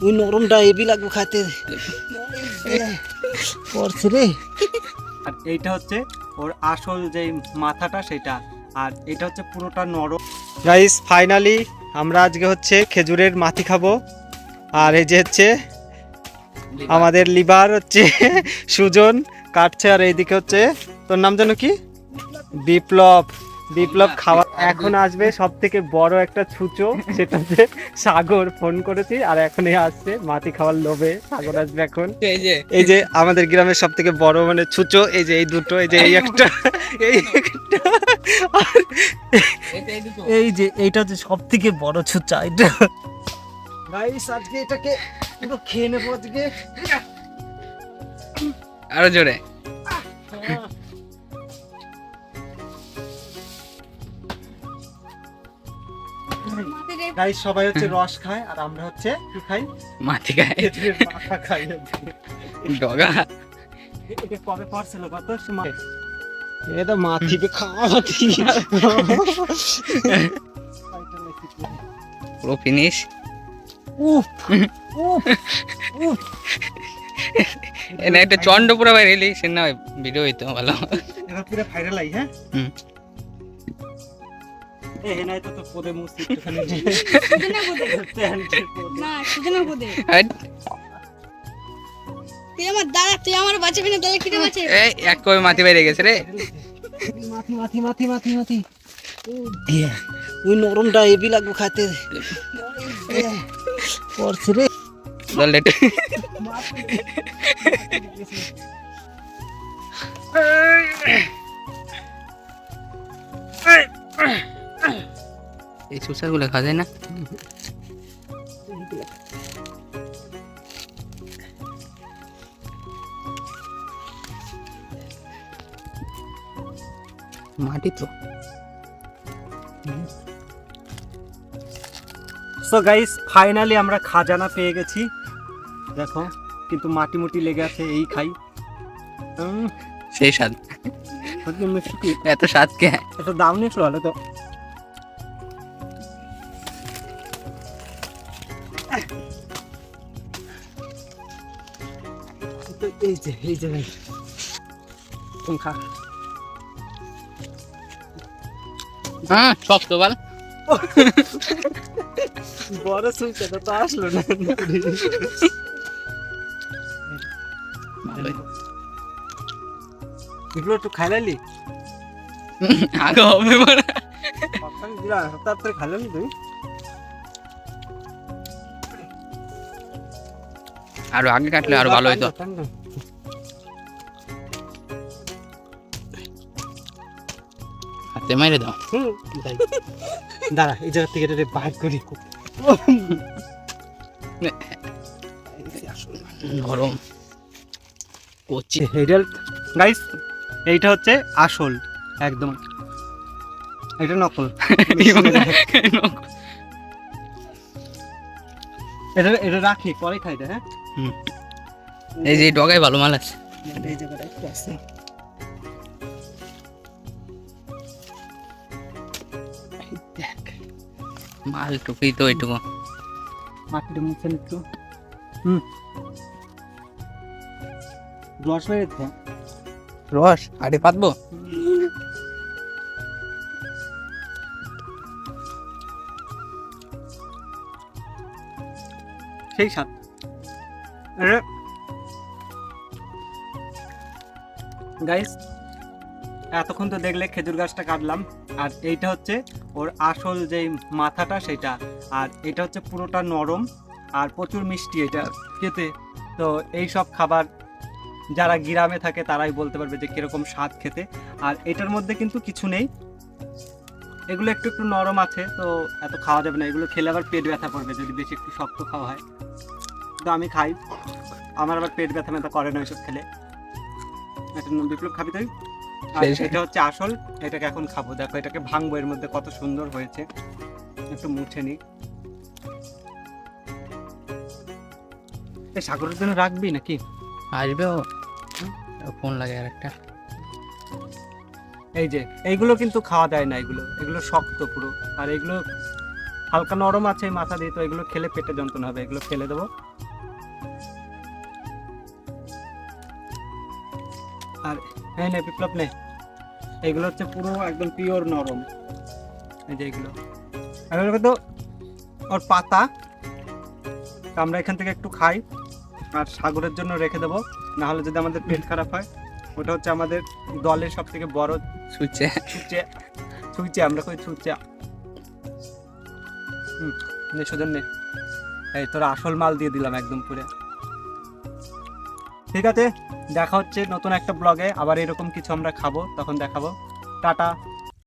ওই নরমটা হেভি লাগবে খাইতে। পড়ছে রে। আর এইটা হচ্ছে ওর আসল যে মাথাটা সেটা। আর এটা হচ্ছে পুরোটা নরম। গাইস ফাইনালি আমরা আজকে হচ্ছে খেজুরের মাটি খাব। আর এই যে হচ্ছে আমাদের লিভার হচ্ছে সুজন কাটছে। আর এইদিকে হচ্ছে তোর নাম যেন কি? বিপ্লব বিপ্লব। খাওয়া এখন আসবে সব থেকে বড় একটা ছুচো সেটা হচ্ছে সাগর ফোন করেছি আর এখনই আসছে মাটি খাওয়ার লোভে সাগর আসবে এখন। এই যে এই যে আমাদের গ্রামের সব থেকে বড় মানে ছুচো এই যে এই দুটো এই যে এই একটা এই একটা এই এই যে এইটা হচ্ছে সব থেকে বড় ছুচা এটা গাইস আজকে এটাকে পুরো খেয়ে নেব আজকে। আরও জোরে। গাইস সবাই হচ্ছে রস খায় আর আমরা হচ্ছে কি খাই। মাটি খেজুরের পাতা খাই ডগা। এটা কবে পড়ছিল? কত সময়? এটা মাথিবে খাওয়া মাথি পুরো ফিনিশ উফ উফ উফ। এনে একটা চন্ড পুরো বাইরে এলি সে না ভিডিও হইতো ভালো। এবার পুরো ভাইরাল আই হ্যাঁ? তুই আমার দাদা তুই আমার বাঁচাবি না দাদা কিনে বাঁচে এই এক কবে মাটি বাইরে গেছে রে। মাথি মাথি মাথি মাথি মাথি ওই নরমটা হেভি লাগবে খাইতে। পড়ছে রে। দল একটু এই সুসারগুলো খাওয়া যায় না? মাটি তো। সো গাইস ফাইনালি আমরা খাজানা পেয়ে গেছি। দেখো কিন্তু মাটি মুটি লেগে আছে এই খাই। সেই স্বাদ। এত স্বাদ কে? এত দাম নিয়ে ভালো তো। তো এই যে এই যে ভাই। তুমি খা হ্যাঁ শক্ত বল। বড় সুইচটা তো আসলো না। এগুলো একটু খাইলালি? আগে হবে বড়। তাড়াতাড়ি খাইলালি তুই। আরও আগে কাটলে আরও ভালো ঠান্ডা। হাতে মেরে দাও। দাঁড়া এই জায়গা থেকে এটা বাইর করি। গরম। কচি। হেডেল গাইস এইটা হচ্ছে আসল একদম। এটা নকল। এটা এটা রাখি পরে খাই দে হ্যাঁ। এই যে ডগায় ভালো মাল আছে। এই জায়গাটা একটু আছে দেখ মাল টুকুই তো এইটুকু। মাটিটা মুছে একটু হুম। রস মেরেছে রস? আরে পাতবো? সেই স্বাদ। গাইস এতক্ষণ তো দেখলে খেজুর গাছটা কাটলাম, আর এইটা হচ্ছে ওর আসল যে মাথাটা সেটা, আর এটা হচ্ছে পুরোটা নরম আর প্রচুর মিষ্টি এটা খেতে। তো এই সব খাবার যারা গ্রামে থাকে তারাই বলতে পারবে যে কীরকম স্বাদ খেতে, আর এটার মধ্যে কিন্তু কিছু নেই। এগুলো একটু একটু নরম আছে, তো এত খাওয়া যাবে না, এগুলো খেলে আবার পেট ব্যথা করবে যদি বেশি একটু শক্ত খাওয়া হয়। তো আমি খাই। আমার আবার পেট ব্যথা ব্যথা করে না ওইসব খেলে। বিপ্লব খাবি তুই? আর এটা হচ্ছে আসল। এটাকে এখন খাব। দেখো এটাকে ভাঙবো। এর মধ্যে কত সুন্দর হয়েছে। একটু মুছে নি। এই সাগরের জন্য রাখবি নাকি? আসবে ও। ফোন লাগে আর একটা এই যে এইগুলো কিন্তু খাওয়া যায় না এগুলো। এগুলো শক্ত পুরো। আর এগুলো হালকা নরম আছে মাথা দিয়ে তো এগুলো খেলে পেটে যন্ত্রণা হবে। এগুলো ফেলে দেবো। আর হ্যাঁ নে বিপ্লব নে। এগুলো হচ্ছে পুরো একদম পিওর নরম। এই যে এগুলো। আর এগুলো তো ওর পাতা। আমরা এখান থেকে একটু খাই আর সাগরের জন্য রেখে দেবো। না হলে যদি আমাদের পেট খারাপ হয় ওটা হচ্ছে আমাদের দলের সব থেকে বড় শুচ্ছে ছুঁচে। ছুঁচে আমরা কই ছুঁচে। হুম নে সুজন নে। এই তোরা আসল মাল দিয়ে দিলাম একদম পুরে। ঠিক আছে? দেখা হচ্ছে নতুন একটা ব্লগে। আবার এরকম কিছু আমরা খাব তখন দেখাবো। টাটা।